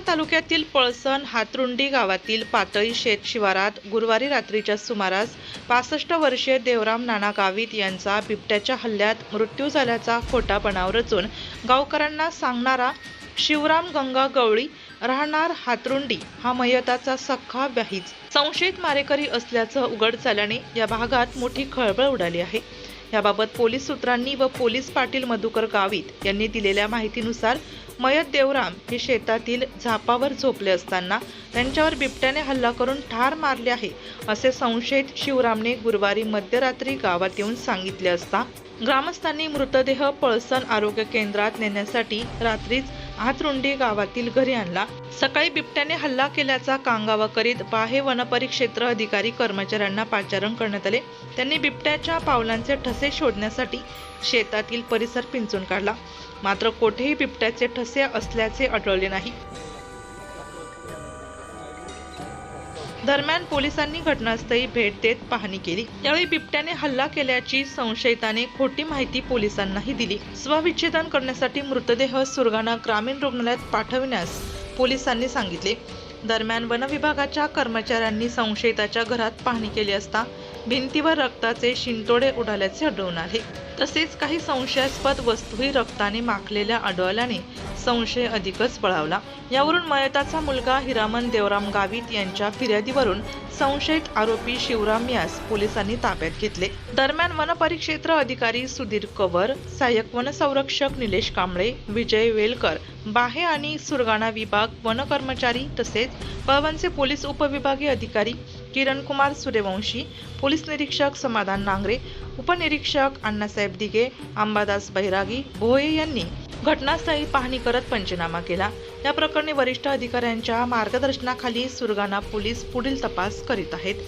तालुक्यातील पळसण हातरुंडी गावातील पातळी शेत शिवारात गुरुवारी रात्रीच्या सुमारास पासष्ट वर्षीय देवराम नाना गावित यांचा बिबट्याच्या हल्ल्यात मृत्यू झाल्याचा खोटा बनाव रचून गावकऱ्यांना सांगणारा शिवराम गंगा गवळी राहणार हातरुंडी हा मयताचा सख्खा ब्याहीज संशयित मारेकरी असल्याचं उघड झाल्याने या भागात मोठी खळबळ उडाली आहे. याबाबत पोलीस सूत्रांनी व पोलीस पाटील मधुकर गावित यांनी दिलेल्या माहितीनुसार मयत देवराम हे शेतातील झापावर झोपले असताना त्यांच्यावर बिबट्याने हल्ला करून ठार मारले आहे असे संशयित शिवरामने गुरुवारी मध्यरात्री गावात येऊन सांगितले असता ग्रामस्थांनी मृतदेह पळसण आरोग्य केंद्रात नेण्यासाठी रात्रीच हातरुंडी गावातील घरी आणला. सकाळी बिबट्याने हल्ला केल्याचा कांगावा करीत बाहे वनपरिक्षेत्र अधिकारी कर्मचाऱ्यांना पाचारण करण्यात आले. त्यांनी बिबट्याच्या पावलांचे ठसे शोधण्यासाठी शेतातील परिसर पिंचून काढला. मात्र कोठेही बिबट्याचे ठसे असल्याचे आढळले नाही. दरम्यान पोलिसांनी घटनास्थळी भेट देत पाहणी केली. यावेळी बिबट्याने हल्ला केल्याची संशयिताने खोटी माहिती पोलिसांनाही दिली. स्वविच्छेदन करण्यासाठी मृतदेह सुरगाणा ग्रामीण रुग्णालयात पाठविण्यास पोलिसांनी सांगितले. दरम्यान वनविभागाच्या कर्मचाऱ्यांनी संशयिताच्या घरात पाहणी केली असता भिंतीवर रक्ताचे शिंतोडे उडाल्याचे आढळून आले. तसेच काही संशयास्पद वस्तूही रक्ताने माखलेल्या आढळल्याने संशय अधिकच पळावला यावरून मयताचा मुलगा हिरामन देवराम गावित यांच्या फिर्यादीवरून संशयित आरोपी शिवराम यास पोलिसांनी ताब्यात घेतले. दरम्यान वनपरिक्षेत्र अधिकारी सुधीर कवर सहाय्यक वनसंरक्षक निलेश कांबळे विजय वेलकर बाहे आणि सुरगाणा विभाग वन कर्मचारी तसेच पळवणचे पोलीस उपविभागीय अधिकारी किरण कुमार सूर्यवंशी पोलीस निरीक्षक समाधान नांगरे उपनिरीक्षक अण्णासाहेब दिघे अंबादास बैरागी भोये यांनी घटनास्थळी पाहणी करत पंचनामा केला. या प्रकरणी वरिष्ठ अधिकाऱ्यांच्या मार्गदर्शनाखाली सुरगाणा पोलीस पुढील तपास करीत आहेत.